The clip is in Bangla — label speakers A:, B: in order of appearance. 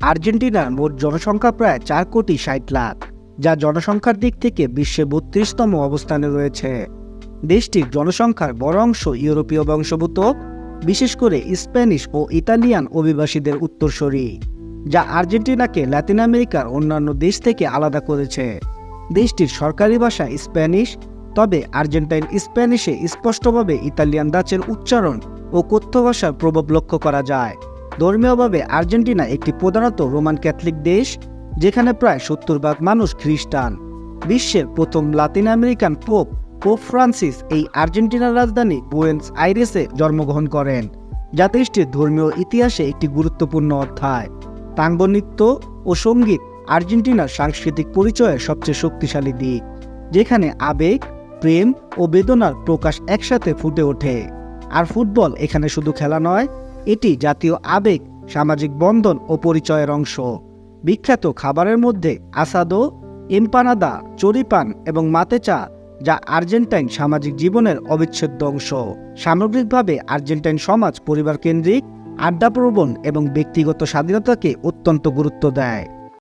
A: আর্জেন্টিনার মোট জনসংখ্যা প্রায় চার কোটি ষাট লাখ, যা জনসংখ্যার দিক থেকে বিশ্বে বত্রিশতম অবস্থানে রয়েছে। দেশটির জনসংখ্যার বড় অংশ ইউরোপীয় বংশভূত বিশেষ করে স্প্যানিশ ও ইতালিয়ান অভিবাসীদের উত্তরসূরি, যা আর্জেন্টিনাকে লাতিন আমেরিকার অন্যান্য দেশ থেকে আলাদা করেছে। দেশটির সরকারি ভাষা স্প্যানিশ, তবে আর্জেন্টাইন স্প্যানিশে স্পষ্টভাবে ইতালিয়ান দাচের উচ্চারণ ও কথ্য ভাষার প্রভাব লক্ষ্য করা যায়। ধর্মীয়ভাবে আর্জেন্টিনা একটি প্রধানত রোমান ক্যাথলিক দেশ, যেখানে প্রায় সত্তর ভাগ মানুষ খ্রিস্টান। বিশ্বের প্রথম Latin American pope pope Francis এই আর্জেন্টিনার রাজধানী বুয়েন্স আইরেসে জন্মগ্রহণ করেন। যা দেশটির ধর্মীয় ইতিহাসে একটি গুরুত্বপূর্ণ অধ্যায়। তাঙ্গ নৃত্য ও সংগীত আর্জেন্টিনার সাংস্কৃতিক পরিচয়ের সবচেয়ে শক্তিশালী দিক, যেখানে আবেগ, প্রেম ও বেদনার প্রকাশ একসাথে ফুটে ওঠে। আর ফুটবল এখানে শুধু খেলা নয় এটি জাতীয় আবেগ, সামাজিক বন্ধন ও পরিচয়ের অংশ। বিখ্যাত খাবারের মধ্যে আসাদো, এমপানাদা, চরিপান এবং মাতেচা যা আর্জেন্টাইন সামাজিক জীবনের অবিচ্ছেদ্য অংশ। সামগ্রিকভাবে আর্জেন্টাইন সমাজ পরিবার কেন্দ্রিক, আড্ডাপ্রবণ এবং ব্যক্তিগত স্বাধীনতাকে অত্যন্ত গুরুত্ব দেয়।